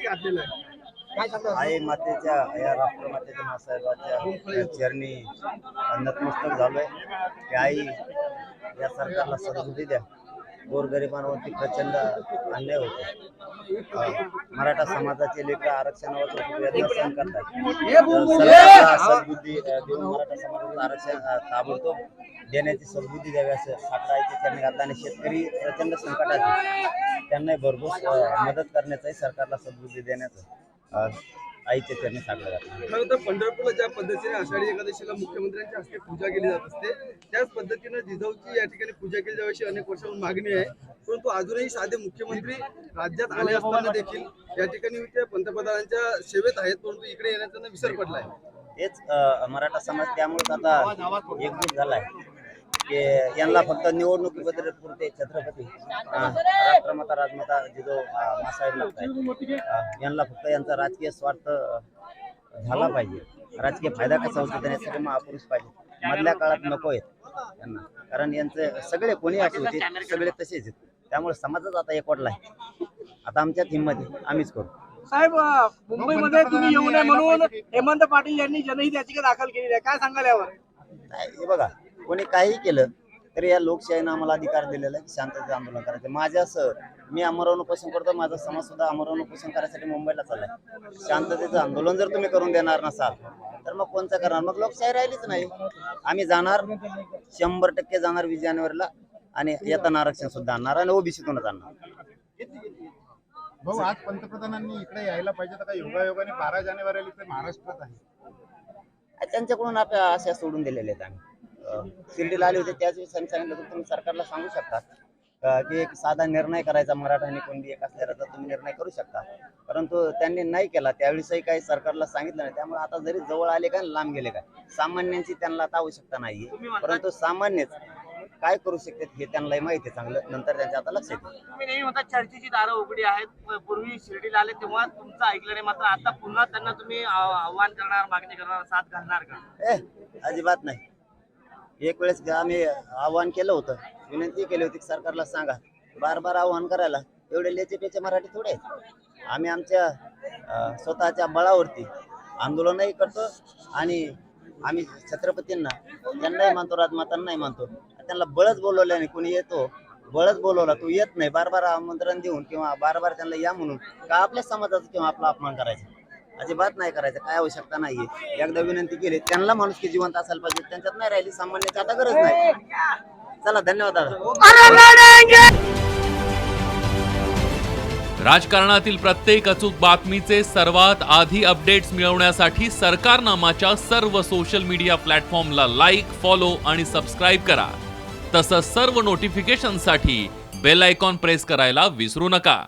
वरती घातलेलं आहे? काय सांगता आई मातेच्या या राष्ट्रमातेच्या मासाहेबाच्या चरणी नतमस्तक झालोय. की आई या सरकारला सद्बुद्धी द्या. गोरगरिबांवरती प्रचंड अन्याय होतो. मराठा समाजाचे लेकर आरक्षणावर सहन करतात. सद्बुद्धी देऊन मराठा समाजाचं आरक्षण ताबडतोब देण्याची सद्बुद्धी द्यावी असं साखरायचे त्यांनी घातलं आणि शेतकरी प्रचंड संकटात भरघोस अं, मदत करण्याचंही सरकारला सद्बुद्धी देण्याचं आईच्या चरणी साखर घातलं खरं तर पंढरपूरला ज्या पद्धतीने आषाढी एकादशीला मुख्यमंत्र्यांच्या हस्ते पूजा केली जात असते त्याच पद्धतीनं जिजाऊची या ठिकाणी पूजा केली जावी अशी अनेक वर्षाहून मागणी आहे. परंतु अजूनही साधे मुख्यमंत्री राज्यात आले असताना देखील या ठिकाणी ते पंतप्रधानांच्या सेवेत आहेत परंतु इकडे येण्याचा विसर पडलाय. तेच अ, मराठा समाज त्यामुळेच आता एकजूट झालाय. की यांना फक्त निवडणुकीबद्दल पुरते छत्रपती. राष्ट्रमाता राजमाता जिजो मासाहेब लागतात यांना फक्त यांचा राजकीय स्वार्थ झाला पाहिजे. राजकीय फायदा कसा होतो त्यासाठी महापुरुष पाहिजे मधल्या काळात नको आहेत यांना कारण यांचे सगळे कोणी असू ते सगळे तसेच आहेत. त्यामुळे समाजच आता एकवटला आहे. आता आमच्यात हिंमत आहे. आम्हीच करू. साहेब मुंबईमध्ये तुम्ही येऊ नये म्हणून हेमंत पाटील यांनी जनहित याचिका दाखल केलेली आहे. काय सांगाल यावर? नाही हे बघा. कोणी काही केलं तरी या लोकशाहीनं आम्हाला अधिकार दिलेला आहे की शांततेचं आंदोलन करायचं. माझ्यासह मी अमरावती उपोषण करतो माझा समाज सुद्धा अमरावती उपोषण करायसाठी मुंबईला चाललाय. शांततेचं आंदोलन जर तुम्ही करून देणार नसाल तर मग कोणचं करणार? मग लोकशाही राहिलीच नाही. आम्ही जाणार शंभर टक्के जाणार वीस जानेवारीला आणि येताना आरक्षण सुद्धा आणणार आणि ओबीसीतूनच आणणार. भाऊ आज पंतप्रधानांनी इकडे यायला पाहिजे तर योगायोगाने बारा जानेवारीला इथे महाराष्ट्रात आहे. त्यांच्याकडून आपल्या आशा सोडून दिलेल्या आहेत आम्ही. शिर्डीला आले होते त्याच वेळेस आम्ही सांगितलं होतं तुम्ही सरकारला सांगू शकता की एक साधा निर्णय करायचा मराठा कोणती एक असल्याचा तुम्ही निर्णय करू शकता. परंतु त्यांनी नाही केला त्यावेळेसही काही सरकारला सांगितलं नाही. त्यामुळे आता जरी जवळ आले आणि लांब गेले काय सामान्यांची त्यांना आता आवश्यकता नाहीये. परंतु सामान्यच काय करू शकतात हे त्यांनाही माहिती आहे चांगलं. नंतर त्यांच्या आता लक्षात येईल तुम्ही नेहमी म्हणता चर्चेची दारं उघडी आहेत. पूर्वी शिर्डीला आले तेव्हा तुमचं ऐकलं नाही मात्र आता पुन्हा त्यांना तुम्ही आव- आव्हान करणार मागणी करणार साथ घालणार का? ए अजिबात नाही. एक वेळेस आम्ही आव्हान केलं होतं. विनंती केली होती सरकारला सांगा. बार बार आव्हान करायला. एवढे लेचे पेचे मराठी थोडे आहेत. आम्ही आमच्या स्वतःच्या बळावरती आंदोलनही करतो आणि आम्ही छत्रपतींना त्यांनाही मानतो राजमातांनाही मानतो. त्यांना बळच बोलवल्याने कोणी येतो बळच बोलवला तू येत नाही. बार बार आमंत्रण देऊन किंवा बार बार त्यांना या म्हणून का आपल्या समाजाचा किंवा आपला अपमान करायचा? अजिबात नाही करायचं काय आवश्यकता नाहीये. एकदा विनंती केली त्यांना माणूस की जिवंत असायला पाहिजे त्यांच्यात नाही राहिली सामान्याची आता गरज नाही. चला धन्यवाद दादा. राजकारणातील प्रत्येक अचूक बातमीचे सर्वात आधी अपडेट्स मिळवण्यासाठी सरकारनामाच्या सर्व सोशल मीडिया प्लॅटफॉर्मला लाईक फॉलो आणि सबस्क्राईब करा. तसंच सर्व नोटिफिकेशनसाठी बेल आयकॉन प्रेस करायला विसरू नका.